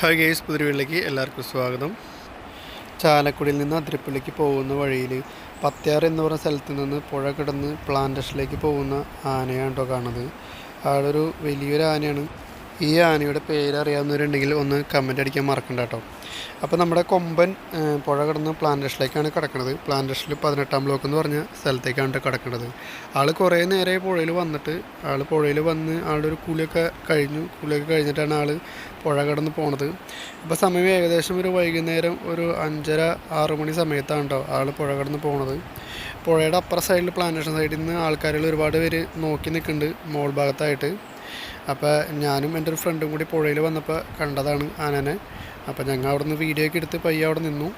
Hi guys പുതിരുവിളിലേക്ക് എല്ലാവർക്കും സ്വാഗതം. ചാലക്കുടിയിൽ നിന്ന് അതിരപ്പള്ളിക്ക് പോകുന്ന വഴിയിൽ പത്തിയാർ എന്ന് പറഞ്ഞ സ്ഥലത്ത് നിന്ന് പുഴ കിടന്ന് പ്ലാന്റേഷനിലേക്ക് പോകുന്ന ആനയാണ് കേട്ടോ കാണുന്നത്. ഒരു വലിയൊരു ആനയാണ്. ഈ ആനയുടെ പേര് അറിയാവുന്നവരുണ്ടെങ്കിൽ ഒന്ന് കമന്റ് അടിക്കാൻ മറക്കണ്ട കേട്ടോ. അപ്പോൾ നമ്മുടെ കൊമ്പൻ പുഴ കിടന്ന് പ്ലാന്റേഷനിലേക്കാണ് കിടക്കുന്നത് പ്ലാന്റേഷനിൽ പതിനെട്ടാം ബ്ലോക്ക് എന്ന് പറഞ്ഞ സ്ഥലത്തേക്കാണ് കിടക്കുന്നത് ആൾ കുറേ നേരെ പുഴയിൽ വന്നിട്ട് ആൾ പുഴയിൽ വന്ന് ആളുടെ ഒരു കൂലിയൊക്കെ കഴിഞ്ഞു. കൂലിയൊക്കെ കഴിഞ്ഞിട്ടാണ് ആൾ പുഴ കടന്ന് പോണത്. അപ്പോൾ സമയം ഏകദേശം ഒരു വൈകുന്നേരം ഒരു അഞ്ചര ആറ് മണി സമയത്താണ് കേട്ടോ ആൾ പുഴ കടന്ന് പോണത്. പുഴയുടെ അപ്പുറ സൈഡിൽ പ്ലാന്റേഷൻ സൈഡിൽ നിന്ന് ആൾക്കാരുകൾ ഒരുപാട് പേര് നോക്കി നിൽക്കുന്നുണ്ട് മോൾ ഭാഗത്തായിട്ട്. അപ്പോൾ ഞാനും എന്റെ ഒരു ഫ്രണ്ടും കൂടി പുഴയിൽ വന്നപ്പോൾ കണ്ടതാണ് ആനനെ. അപ്പോൾ ഞങ്ങൾ അവിടെ നിന്ന് വീഡിയോ ഒക്കെ എടുത്ത് പയ്യെ അവിടെ നിന്നു.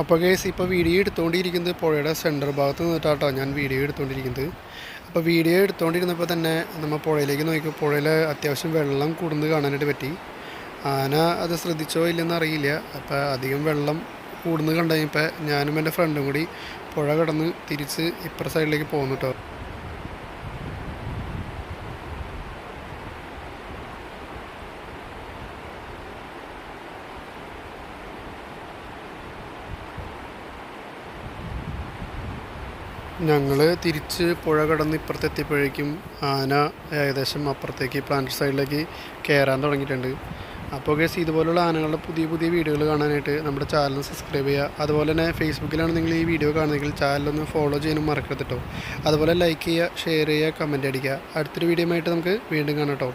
അപ്പോൾ കേസ് ഇപ്പോൾ വീഡിയോ എടുത്തുകൊണ്ടിരിക്കുന്നത് പുഴയുടെ സെന്റർ ഭാഗത്ത് നിന്നിട്ടാട്ടോ ഞാൻ വീഡിയോ എടുത്തുകൊണ്ടിരിക്കുന്നത് അപ്പോൾ വീഡിയോ എടുത്തുകൊണ്ടിരുന്നപ്പോൾ തന്നെ നമ്മൾ പുഴയിലേക്ക് നോക്കിയപ്പോൾ പുഴയിൽ അത്യാവശ്യം വെള്ളം കൂടുന്നത് കാണാനായിട്ട് പറ്റി. ആന അത് ശ്രദ്ധിച്ചോ ഇല്ലെന്ന് അറിയില്ല. അപ്പോൾ അധികം വെള്ളം കൂടുന്നത് കണ്ടു കഴിഞ്ഞപ്പോൾ ഞാനും എന്റെ ഫ്രണ്ടും കൂടി പുഴ കടന്ന് തിരിച്ച് ഇപ്പുറ സൈഡിലേക്ക് പോകുന്നു കേട്ടോ ഞങ്ങൾ തിരിച്ച് പുഴ കടന്ന് ഇപ്പുറത്ത് എത്തിയപ്പോഴേക്കും ആന ഏകദേശം അപ്പുറത്തേക്ക് പ്ലാന്റ് സൈഡിലേക്ക് കയറാൻ തുടങ്ങിയിട്ടുണ്ട്. അപ്പോൾ കേസ് ഇതുപോലുള്ള ആനകളുടെ പുതിയ പുതിയ വീഡിയോകൾ കാണാനായിട്ട് നമ്മുടെ ചാനൽ സബ്സ്ക്രൈബ് ചെയ്യുക. അതുപോലെ തന്നെ ഫേസ്ബുക്കിലാണ് നിങ്ങൾ ഈ വീഡിയോ കാണുന്നതെങ്കിൽ ചാനലൊന്ന് ഫോളോ ചെയ്യാനും മറക്കരുത് കേട്ടോ അതുപോലെ ലൈക്ക് ചെയ്യുക ഷെയർ ചെയ്യുക കമന്റ് അടിക്കുക. അടുത്തൊരു വീഡിയോ ആയിട്ട് നമുക്ക് വീണ്ടും കാണാം കേട്ടോ